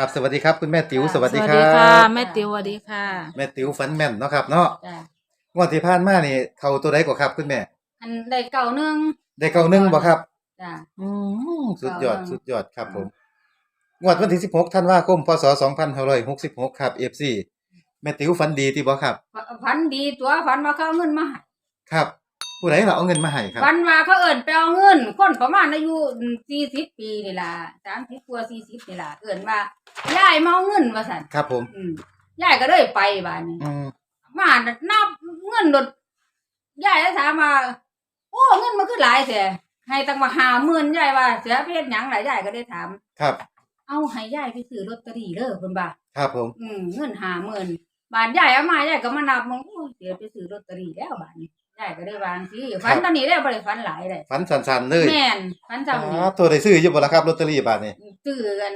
กับสวัสดีครับคุณแม่ติ๋วสวัสดีคสวัรัสดีค่ะบแม่ติ๋วสวัสดีค่ะแม่ติ๋วฝันแม่นเนาะครับเนาะจ้ะงวดที่ผ่านมานี่เข้าตัวใดกว่าครับคุณแม่ อันได้เก่าหนึงได้เก้าหนึ่งบ่ครับ จ้ะ อืมสุดยอดเก้าหนึ่ง สุดยอดครับผม งวดวันที่ 16ธันวาคมพศ2566 ครับ FC แม่ติ๋วฝันดีที่บ่ครับ ฝันดีตัวฝันว่าเขาเอาเงินมาให้ครับ ผู้ใดล่ะเอาเงินมาให้ครับ ฝันว่าเขาเอิ้นไปเอาเงิน คนประมาณอายุ40ปีนี่ล่ะ30กว่า40นี่ล่ะเอิ้นว่า ยายมาเอาเงินว่าซั่นครับผมอืมยายก็เลยไปบ้านนี้อืมมานับเงินโดดยายก็ถามว่าโอ้เงินมันคือหลายแท้ให้ตั้งมา50,000ยายว่า เสียไปเฮ็ดหยังล่ะยายก็ได้ถาม ครับ เอาให้ยายไปซื้อลอตเตอรี่เด้อเพิ่นว่าครับผม อืมเงินหาหมื่นบาทยายเอามายายก็มานับมึงอู้เดี๋ยวไปซื้อลอตเตอรี่แล้วบาทนี้ยายก็ได้วางสิฝันตอนนี้ได้บ่ได้ฝันหลายเลยฝันสั้นๆเลยแม่นฝันจำอ๋นี่อตัวได้ซื้ออยู่บ่ล่ะครับลอตเตอรี่บาทนี่ ซื้อกัน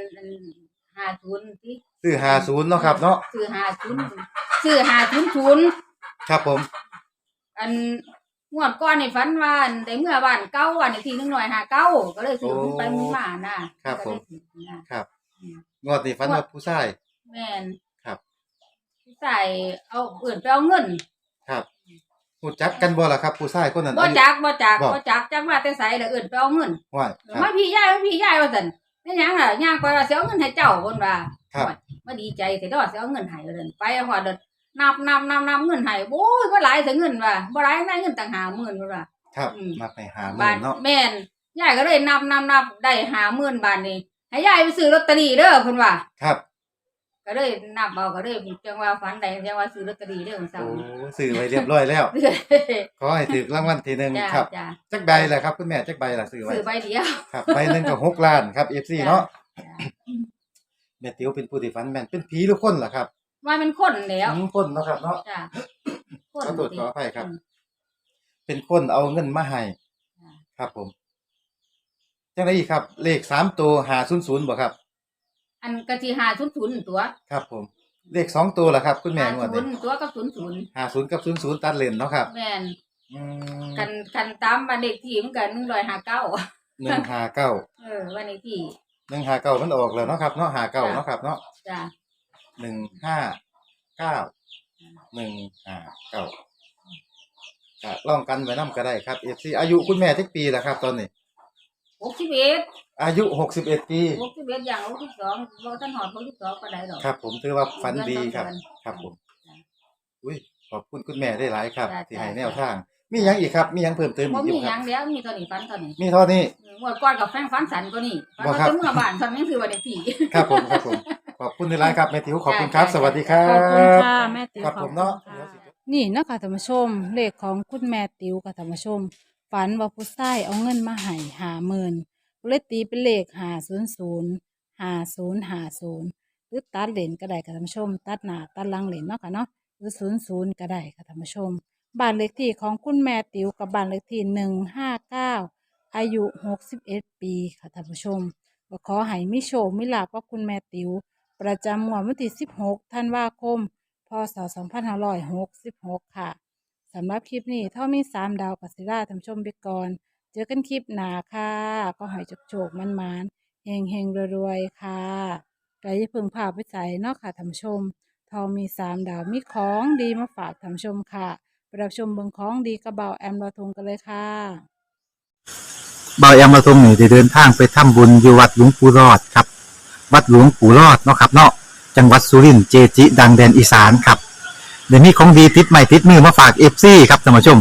หาศูนย์สิซื้อ50เนาะครับเนาะซื้อหาศูนย์ซื้อหาศูนย์ศูนย์ครับผม อันงวดก่อนนี่ฝันว่าอันได้เมื่อบ้านเก่าวันนี้ที่หนึงหน่อยหาเก้าก็เลยซื้อมันไปมึงมานะครับผมก็เลยซื้อนะครับอืมงวดนี้ฝันว่าผู้ชายแม่นครับใส่เอาเอื่นไปเอาเงิน ครับรู้จักกันบ่ล่ะครับผู้ชายคนนั้นบ่อายุจักบ่จักบ่บ่จักจักมาแต่ไสแล้วเอิ้นไปเอาเงินว่าคมารับพี่ยายมาพี่ยายว่าซั่น แม่นหยังล่ะย่างไปว่าสิเอาเงินให้เจ้าเพิ่นว่าครับโอ้ยมาดีใจสิดอกสิเอาเงินให้ว่าซั่นไปเอาว่าเด้อนับนับนับนับเงินให้โอ้ยบ่หลายแต่เงินว่าบ่หลายได้เงินตั้ง50,000เพิ่นว่าครับอืมมาไปหาหบามื่ทนเนาะแม่นยายก็เลยนับนับนับได้50,000บาทนี่ให้ยายไปซื้อลอตเตอรี่เด้อเพิ่นว่าครับ ก็เลยนับเอาก็เลยจังว่าฝันได้จังว่าซื้อลอตเตอรี่เด้อของเซาโอ้ซื้อไว้เรียบร้อยแล้ว ขอให้ถูกรางวัลทีหนึ่งจ้าครับจ้าจักใบแหละครับคุณแม่จักใบล่ะซื้อไว้ซื้อใบเดียวครับใบหนึ่งก็หกล้านครับ FC เนาะจ้าแม่ติ๋วเป็นผู้ที่ฝันแม่นเป็นผีหรือคนล่ะครับว่ามันคนแล้วอืมคนเนาะครับเนาะ จ้าขอโทษขออภัยครับ เป็นคนเอาเงินมาให้จ้าครับผมจังได๋อีกครับ เลขสามตัว500บ่ครับ อันกะทิหาศูนย์ศูนย์ตัวครับผม เลขสองตัวล่ะครับ คุณแม่หางวดศูนี้นย์ตัวกับศูนย์ศูนย์50กับ00ตัดเลนเนาะครับแม่นอืมกันกันตามวันเด็กที่มันกันหนึ่งร้อยห้าเก้า159เออวันเด็กที่159มันออกแล้วเนาะครับเนาะ59เนาะครับเนาะจ้าหนึ่งห้าเก้าหนึ่งห้าเก้าก็ลองกันไว้น้ำก็ได้ครับเอฟซีอายุคุณแม่ทุกปีแล้วครับ ตอนนี้หกสิบเอ็ด อายุหกสิบเอ็ดปีหกสิบเอ็ดอย่างหกสิบสองบ่ท่านหอดหกสิบสองก็ได้หรอก ครับผมถือว่าฝันดีครับเดือนสองเดือนครับผมจ้ะอุ้ยขอบคุณคุณแม่ได้หลายครับ จ้ะที่ให้จ้ะ แนวทาง มีหยังอีกครับ มีหยังเพิ่มเติมบ่อีกอมียู่หคยัรับ งแล้วมีตอนนี้ฟันตอนนี้มีเท่านี้งวดก่อนกับแฟนฟันสันก็นี่ฟันบ่ว่าครับจะเมื่อบ้านฟันยังคือวันเด็กที่ครับผมครับผม ขอบคุณในร้ายครับแม่ติ๋วขอบคุณครับจ้ะสวัสดีครัขอบคุณบ ค่ะแม่ติ๋วครับผมเนาะ ขอบคุณค่ะนี่นะคะท่านผู้ชม เลขของคุณแม่ติ๋วกับท่านผู้ชม ฝันว่าผู้ชายเอาเงินมาให้หาหมื่น เลยตีเป็นเลขหาศูนย์ศูนย์หาศูนย์หาศูนย์หรือตัดเหรียญก็ได้ค่ะท่านผู้ชม ตัดหนาตัดหลังเหรียญเนาะค่ะเนาะหรือศูนย์ศูนย์ก็ได้ค่ะท่านผู้ชมบ้านเลขที่ของคุณแม่ติ๋วกับบ้านเลขที่หนึ่งห้าเก้าอายุหกสิบเอ็ดปีค่ะท่านผู้ชมก็ขอให้มิโชคมิลาภกับคุณแม่ติ๋วประจำงวดวันที่สิบหกธันวาคมพศ2566ค่ะสำหรับคลิปนี้เท่ามีสามดาวกัสิล่าทำชมไปก่อน เจอกันคลิปหนาค่ะ ก็หอยจุกโจกมันมานๆเฮงเฮงรวยๆ ค่ะไก่พึ่งพาไปใส่นอกค่ะทำชม ทองมีสามดาวมีของดีมาฝากทำชมค่ะไปรับชมเบิงของดีกระเบาแอมราทงกันเลยค่ะเบาแอมมาทงนี่ได้เดินทางไปทำบุญอยู่วัดหลวงปู่รอดครับ วัดหลวงปู่รอดเนาะครับเนาะจังหวัดสุรินทร์เจจิ ดังแดนอีสานครับเดี๋ยวนี้ของดีติดใหม่ติดมือมาฝากเอฟซีครับท่านผู้ชม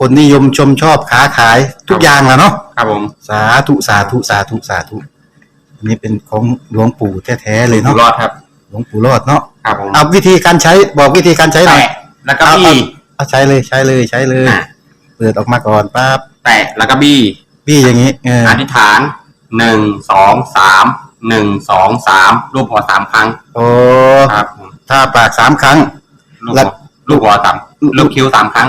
คนนิยมชมชอบค้าขายทุกอย่างละเนาะครับผมสาธุสาธุสาธุสาธุอันนี้เป็นของหลวงปู่แท้ๆเลยอยู่เนาะรอดครับ หลวงปู่รอดเนาะครับผมเอาวิธีการใช้บอกวิธีการใช้หน่อยแตะแล้วก็บี้เอาใช้เลยใช้เลยใช้เลยอะเปิดออกมาก่อนปั๊บแตะแล้วก็บี้พี่อย่างนี้เอออธิษฐานหนึ่งสองสามหนึ่งสองสามรูปหัวสามครั้ง โอ้ครับผมถ้าปากสามครั้ง ลูกแล้หัววลูกหัวสามลูกคิ้วสามครั้ง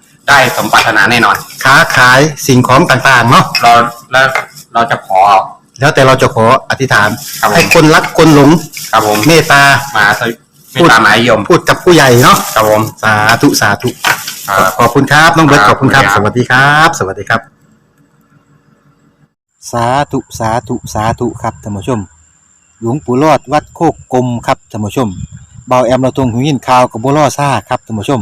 ได้สมปรารถนาแน่นอน ค้าขายสิ่งของต่างๆเนาะเราแล้วเราจะขอ แล้วแต่เราจะขออธิษฐาน ครับผม ให้คนรักคนหลงครับผมเมตตา มาสวิไม่ตามหมายยมพูดกับผู้ใหญ่เนาะครับผม สาธุสาธุครับ ขอบคุณครับน้องเบิร์ตคขรับอบคุณครับขอบสคุณครับวัสดีครับ สวัสดีครับ สาธุสาธุสาธุครับท่านผู้ชม หลวงปู่รอดวัดโคกกลมครับท่านผู้ชมเบาแอมเราตรงหูยินข่าวกับบัวล่อซ่าครับท่านผู้ชม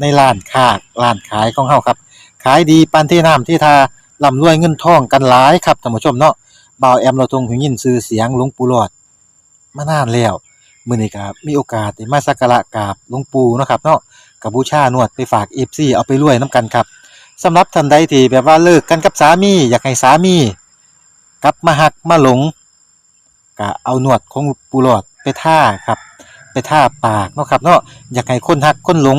ในร้านค้าร้านขายของเฮาครับ ขายดีปานที่น้ำที่ทาร่ำรวยเงินทองกันหลายครับท่านผู้ชมเนาะบ่าวแอมเราทรงหูยินชื่อเสียงหลวงปู่หลอดมานานแล้วมื้อนี้ก็มีโอกาสได้มาสักการะกราบหลวงปู่เนาะครับเนาะกับบูชานวดไปฝาก FC เอาไปรวยนํกันครับสำหรับท่านใดที่แบบว่าเลิกกันกับสามี อยากให้สามี กลับมาหักมาหลงก็เอาหนวดของปูหลอดไปท่าครับ ไปท่าปากเนาะครับเนาะอยากให้คนหักคนหลง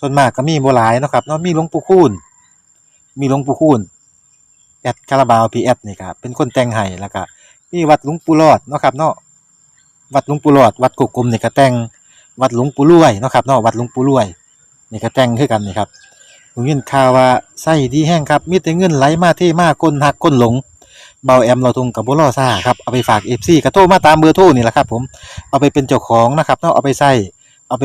ส่วนมากก็มีบ่หลายเนาะครับเนาะมีหลวงปู่คูณมีหลวงปู่คูณแอดคาราบาวพีแอดนี่ครับเป็นคนแต่งให้แล้วก็มีวัดหลวงปู่รอดเนาะครับเนาะวัดหลวงปู่รอด วัดกุกกลมนี่ก็แต่งวัดหลวงปู่รวยเนาะครับเนาะวัดหลวงปู่รวยนี่ก็แต่งคือกันนี่ครับผมยินข่าวว่าไส้ดีแห้งครับมีแต่เงินไหลมาเทมาคนหักคนหลงเบาแอมเราทงกับบุรอซ่าครับเอาไปฝากเอฟซีกระโทรมาตามเบอร์โทรนี่แหละครับผมเอาไปเป็นเจ้าของนะครับเนาะเอาไปใส่เอาไป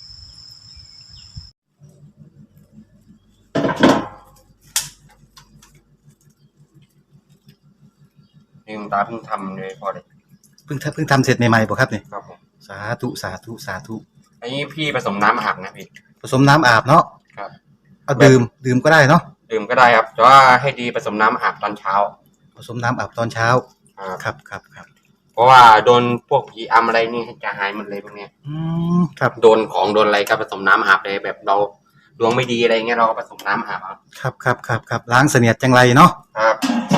ลืมตาเพิ่งทำเลยพอเลยเพิ่งทำเพิ่งทำเสร็จใหม่ๆบ่ครับนี่ครับผมสาธุสาธุสาธุอันนี้พี่ผสมน้ำอาบนะพี่ ผสมน้ำอาบเนาะครับ เอาดื่มดื่มก็ได้เนาะดื่มก็ได้ครับ แต่ว่าให้ดีผสมน้ำอาบตอนเช้า ผสมน้ำอาบตอนเช้าครับครับครับครับเพราะว่าโดนพวกผีอำอะไรนี่จะหายหมดเลยพวกเนี้ยอืมครับโดนของโดนอะไรก็ผสมน้ำอาบเลยแบบเราดวงไม่ดีอะไรเงี้ยเราก็ผสมน้ำอาบเอาครับครับครับครับล้างเสนียดจังไรเนาะครับส